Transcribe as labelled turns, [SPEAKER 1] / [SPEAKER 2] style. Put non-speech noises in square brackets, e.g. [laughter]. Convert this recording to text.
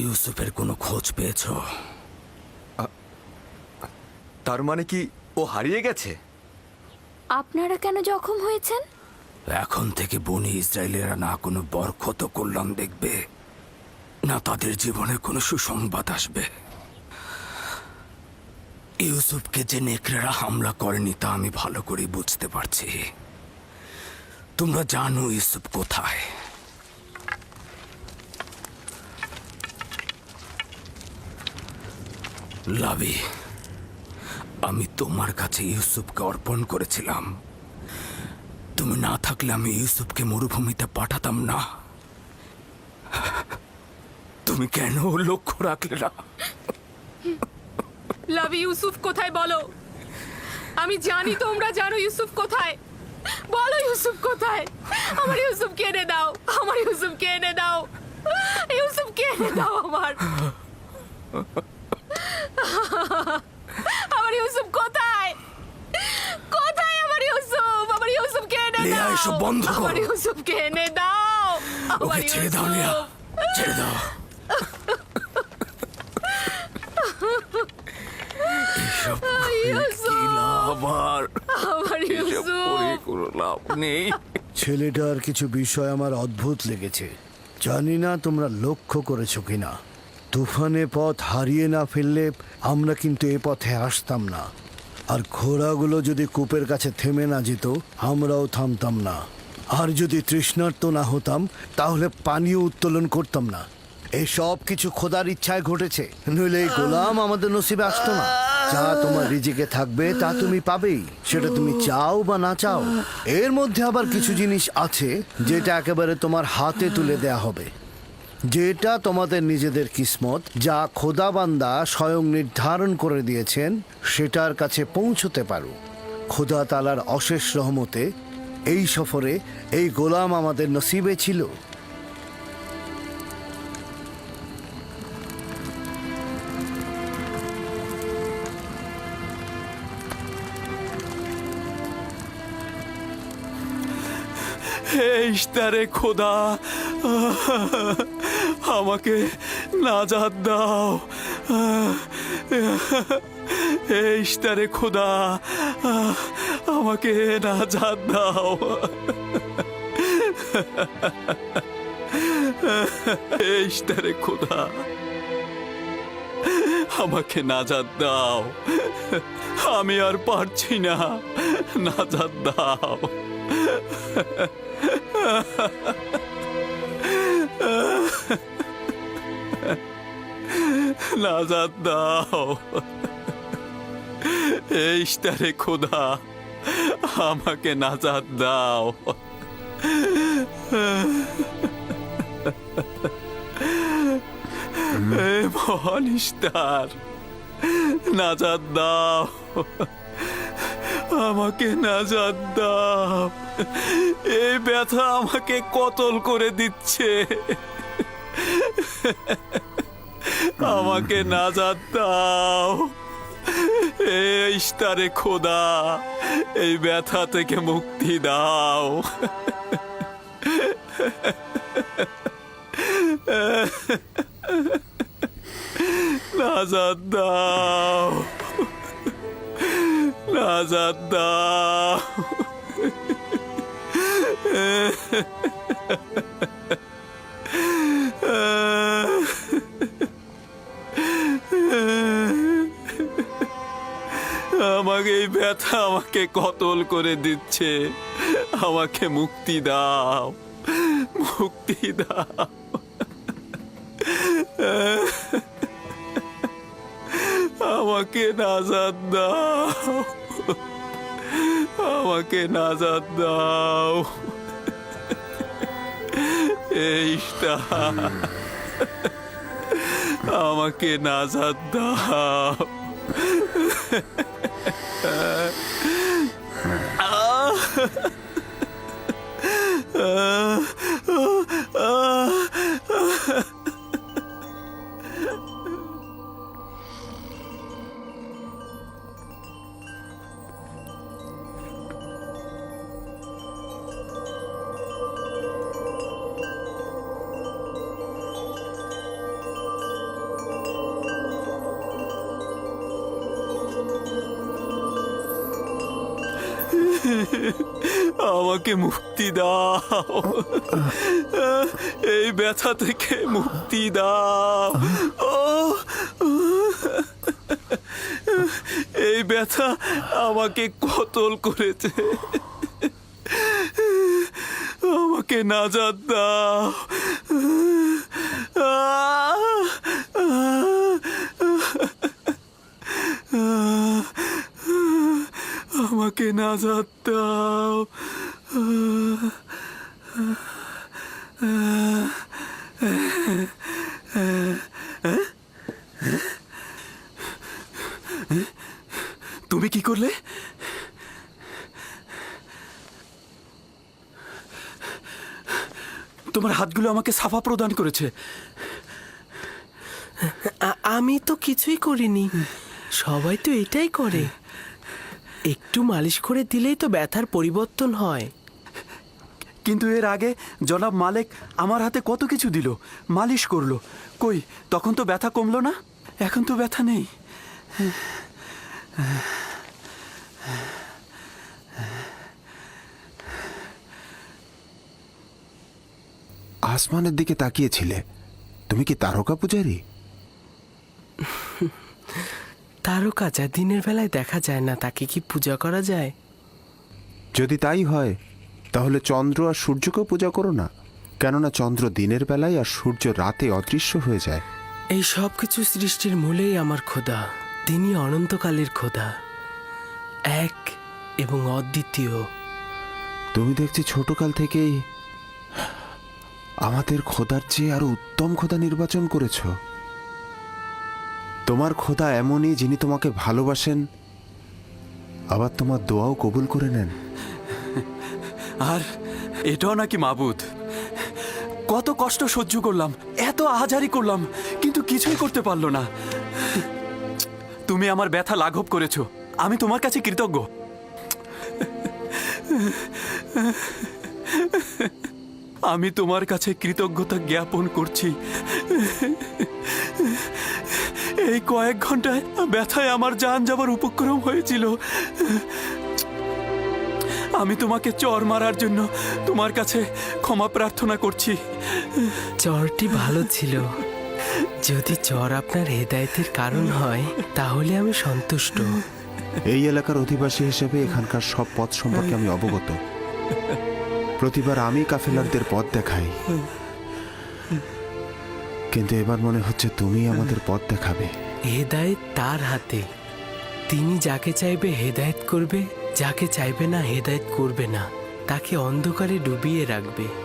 [SPEAKER 1] ইউসুফের কোনো খোঁজ পেয়েছ?
[SPEAKER 2] তার মানে কি ও হারিয়ে গেছে?
[SPEAKER 3] আপনারা কেন জখম হয়েছেন?
[SPEAKER 1] এখন থেকে বনি ইসরায়েলেরা না কোনো বরক্ষত কল্যাণ দেখবে না তাদের জীবনে কোনো সুসংবাদ আসবে। ইউসুফকে যে নেকড়েরা হামলা করেনি তা আমি ভালো করে বুঝতে পারছি। তোমরা জানো ইউসুফ কোথায়। লাভি। আমি তোমার কাছে ইউসুফকে অর্পণ করেছিলাম। তুমি না থাকলে আমি ইউসুফকে মরুভূমিতে পাঠাতাম না। তুমি কেন লক্ষ্য রাখলে না?
[SPEAKER 4] লাভি ইউসুফ কোথায় বলো? আমি জানি তোমরা জানো ইউসুফ কোথায়। বলো ইউসুফ কোথায়? আমার ইউসুফকে এনে দাও। আমার ইউসুফকে এনে দাও। ইউসুফকে এনে দাও আমার। [laughs] আমার ইউসুফ কোথায়? কোথায় আমার ইউসুফ? আমার ইউসুফকে এনে
[SPEAKER 1] লিয়া,
[SPEAKER 4] দাও?
[SPEAKER 1] এসব বন্ধ করো।
[SPEAKER 4] আমার ইউসুফকে এনে দাও? আমার
[SPEAKER 1] ওকে ছেড়ে দাও লিয়া ছেড়ে দাও। এসব [laughs] করে কি লাভ আর?
[SPEAKER 4] আমার
[SPEAKER 1] এসব
[SPEAKER 4] ইউসুফ।
[SPEAKER 1] কোনো লাভ নেই।
[SPEAKER 5] ছেলেটার কিছু বিষয় আমার অদ্ভুত লেগেছে। জানি না তোমরা লক্ষ্য করেছ কিনা। তুফানে পথ হারিয়ে না ফেললে আমরা কিন্তু এ পথে আসতাম না। আর ঘোড়াগুলো যদি কূপের কাছে থেমে না যেত, আমরাও থামতাম না। আর যদি তৃষ্ণার্ত না হতাম, তাহলে পানীয় উত্তোলন করতাম না। এই সব কিছু খোদার ইচ্ছায় ঘটেছে। নইলে এই গোলাম আমাদের নসিবে আসতো না। যা তোমার রিজিকে থাকবে, তা তুমি পাবেই। সেটা তুমি চাও বা না চাও। এর মধ্যে আবার কিছু জিনিস আছে, যেটা একেবারে তোমার হাতে তুলে দেয়া হবে। যেটা তোমাদের নিজেদের কিসমত, যা খোদাবান্দা স্বয়ং নির্ধারণ করে দিয়েছেন, সেটার কাছে পৌঁছতে পারো। খোদা তালার অশেষ রহমতে এই সফরে এই গোলাম আমাদের নসিবে ছিল।
[SPEAKER 1] খোদা! আমাকে নাজাদ দাও। হে ইস্তারে খোদা, আমাকে নাজাদ দাও। হে ইস্তারে খোদা, আমাকে নাজাদ দাও। আমি আর পারছি না নাজাদ দাও। নাজাদ দাও। এই ইস্তারে খোদা, আমাকে নাজাদ দাও। মহান ইস্তার নাজাদ দাও। আমাকে নাজাদ দাও। এই ব্যথা আমাকে কতল করে দিচ্ছে। আমাকে নাজাদ দাও এই ইস্তারে খোদা, এই ব্যথা থেকে মুক্তি দাও। নাজাদ দাও নাজাদ দাও ব্যথা আমাকে কতল করে দিচ্ছে। আমাকে মুক্তি দাও। মুক্তি দাও। আমাকে নাজাদ দাও। আমাকে নাজাদ দাও। এইটা আমাকে নাজাদ দাও। 아, 아, 아. আমাকে মুক্তি দাও। এই ব্যথা থেকে মুক্তি দাও। ও এই ব্যথা আমাকে কতল করেছে। আমাকে নাজাত দাও। আমাকে নাজাত দাও তুমি কি করলে তোমার হাতগুলো আমাকে সাফা প্রদান করেছে
[SPEAKER 6] আমি তো কিছুই করিনি সবাই তো এটাই করে একটু মালিশ করে দিলেই তো ব্যথার পরিবর্তন হয়।
[SPEAKER 1] কিন্তু এর আগে জনাব মালেক আমার হাতে কত কিছু দিল মালিশ করল। কই তখন তো ব্যথা কমলো না? এখন তো ব্যথা নেই।
[SPEAKER 7] আসমানের দিকে তাকিয়েছিলে। তুমি কি তারকা পূজারী?
[SPEAKER 6] তারকা যা দিনের বেলায় দেখা যায় না তাকে কি পূজা করা যায়?
[SPEAKER 7] যদি তাই হয় তাহলে চন্দ্র আর সূর্যকেও পূজা করো না। কেননা চন্দ্র দিনের বেলায় আর সূর্য রাতে অদৃশ্য হয়ে যায়।
[SPEAKER 6] এই সব কিছু সৃষ্টির মূলেই আমার খোদা তিনি অনন্তকালের খোদা। এক এবং অদ্বিতীয়।
[SPEAKER 7] তুমি দেখছি ছোটকাল থেকেই আমাদের খোদার চেয়ে আরও উত্তম খোদা নির্বাচন করেছ। তোমার খোদা এমনই যিনি তোমাকে ভালোবাসেন, আবার তোমার দোয়াও কবুল করে নেন।
[SPEAKER 1] আর এটাও নাকি মাবুদ? কত কষ্ট সহ্য করলাম, এত আহাজারি করলাম, কিন্তু কিছুই করতে পারল না। তুমি আমার ব্যথা লাঘব করেছ, আমি তোমার কাছে কৃতজ্ঞ। আমি তোমার কাছে কৃতজ্ঞতা জ্ঞাপন করছি। এই কয়েক ঘন্টায় ব্যথায় আমার যান যাবার উপক্রম হয়েছিল। আমি তোমাকে চর মারার জন্য তোমার কাছে ক্ষমা প্রার্থনা করছি।
[SPEAKER 6] চরটি ভালো ছিল। যদি চর আপনার হেদায়েতের কারণ হয় তাহলে আমি সন্তুষ্ট।
[SPEAKER 7] এই এলাকার অধিবাসী হিসেবে এখানকার সব পথ সম্পর্কে আমি অবগত। প্রতিবার আমি কাফেলারদের পথ দেখাই। কিন্তু এবার মনে হচ্ছে তুমি আমাদের পথ দেখাবে।
[SPEAKER 6] হেদায়েত তার হাতে। তিনি যাকে চাইবে হেদায়েত করবে, যাকে চাইবে না হেদায়েত করবে না। তাকে অন্ধকারে ডুবিয়ে রাখবে।